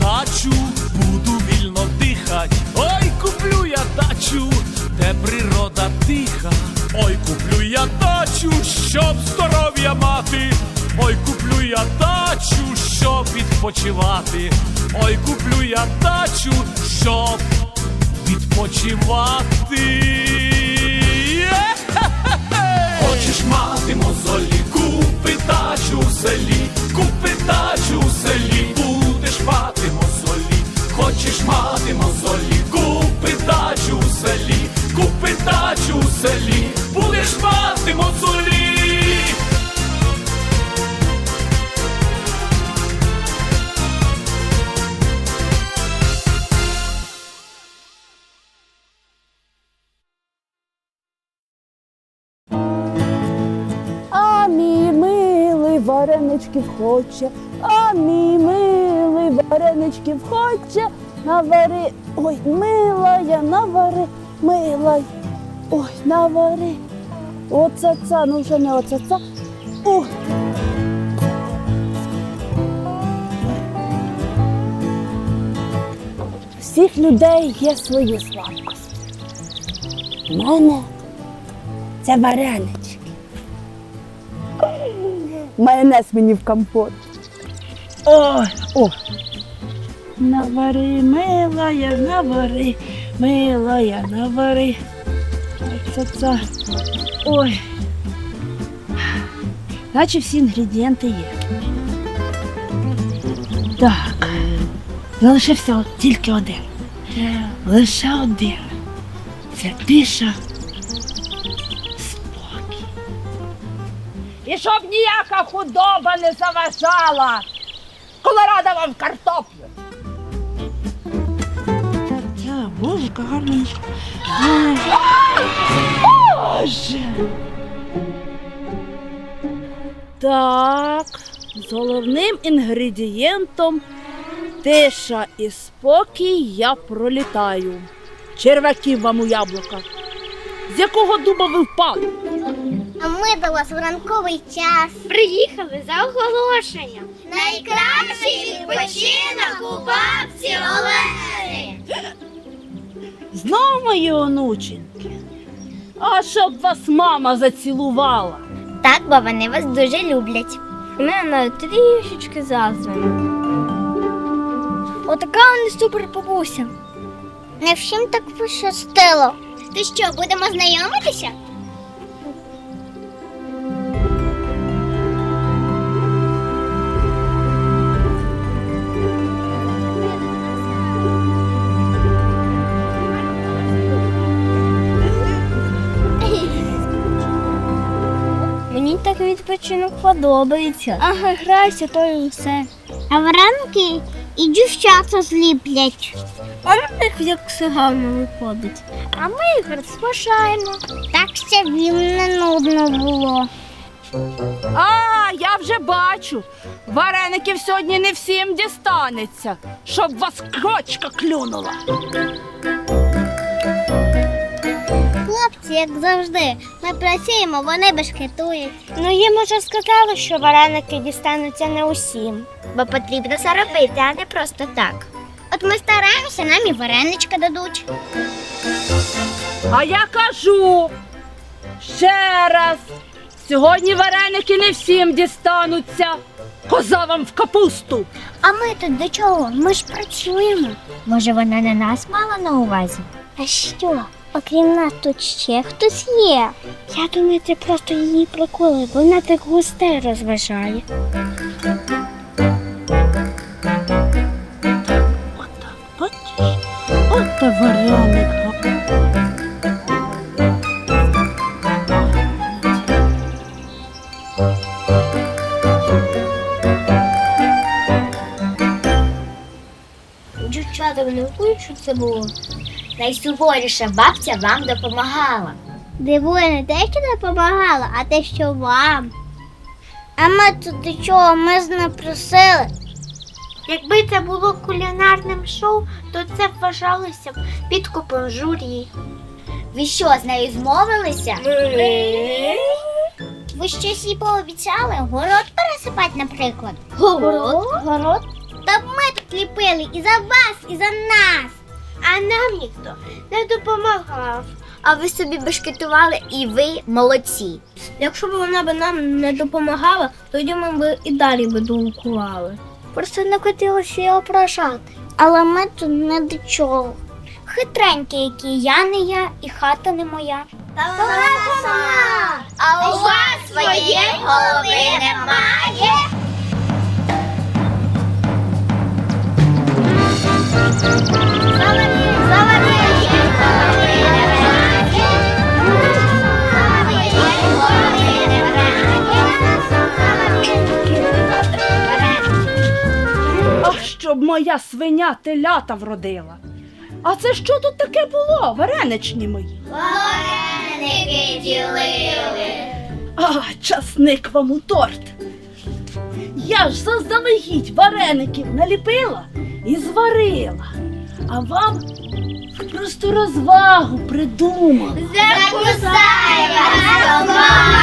дачу, буду вільно дихать. Ой, куплю я дачу, де природа тиха. Ой, куплю я дачу, щоб здоров'я мати. Ой, куплю я дачу, щоб відпочивати. Ой, куплю я дачу, щоб відпочивати. Вареничків хоче, а мій милий вареничків хоче, навари, ой, милая, навари, милай, ой, навари. Оце це, ну вже не оце це. Ой. Всіх людей є свої слабкості. У мене це варенички. Майонез мені в компот. Ой, о. Навари, милая, навари, милая, навари. Оце це. Ой. Наче всі інгредієнти є. Так. Залишився тільки один. Лише один. Це тиша. І щоб ніяка худоба не заважала. Колорада вам картоплю. Ця боже, гарна. Боже. Так, з головним інгредієнтом тиша і спокій я пролітаю. Черваків вам у яблука. З якого дуба ви впали? А ми до вас в ранковий час. Приїхали за оголошенням. Найкращий відпочинок у бабці Олени. Знов мої онученьки. А щоб вас мама зацілувала. Так, бо вони вас дуже люблять. У мене трішечки заздрено. Отака у них супер бабуся. Не всім так пощастило. Ти що, будемо знайомитися? Так подобається. Ага, грайся, то і все. А вранки і дівчата зліплять. А на них як все гарно виходить. А ми їх розважаємо. Так щоб їм не нудно було. А, я вже бачу. Вареників сьогодні не всім дістанеться, щоб вас крочка клюнула. Хлопці, як завжди, ми працюємо, вони бешкетують. Ну їм уже сказали, що вареники дістануться не усім, бо потрібно заробити, а не просто так. От ми стараємося, нам і вареничка дадуть. А я кажу ще раз. Сьогодні вареники не всім дістануться. Коза вам в капусту. А ми тут до чого? Ми ж працюємо. Може, вона не нас мала на увазі? А що? Окрім нас тут ще хтось є. Я думаю, це просто її приколи. Вона так гостей розважає. Отак, бачиш? От та вареник. Дівчата, ви не вкують, що це було? Найсуворіша бабця вам допомагала. Дивує не те, що допомагала, а те, що вам. А ми тут до чого? Ми ж не просили. Якби це було кулінарним шоу, то це вважалося б підкупом журі. Ви що, з нею змовилися? Ви щось їй пообіцяли? Город пересипати, наприклад. Город? Город? Та ми тут ліпили і за вас, і за нас. А нам ніхто не допомагав. А ви собі бешкетували і ви молодці. Якщо б вона б нам не допомагала, тоді ми б і далі б дулкували. Просто не хотілося його прожати. Але ми тут не до чого. Хитренькі, які я не я і хата не моя. А у вас своєї голови немає? Щоб моя свиня телята вродила. А це що тут таке було, вареничні мої? Вареники ділили. А, часник вам у торт. Я ж заздалегідь вареників наліпила і зварила, а вам просто розвагу придумала. Закусай вас!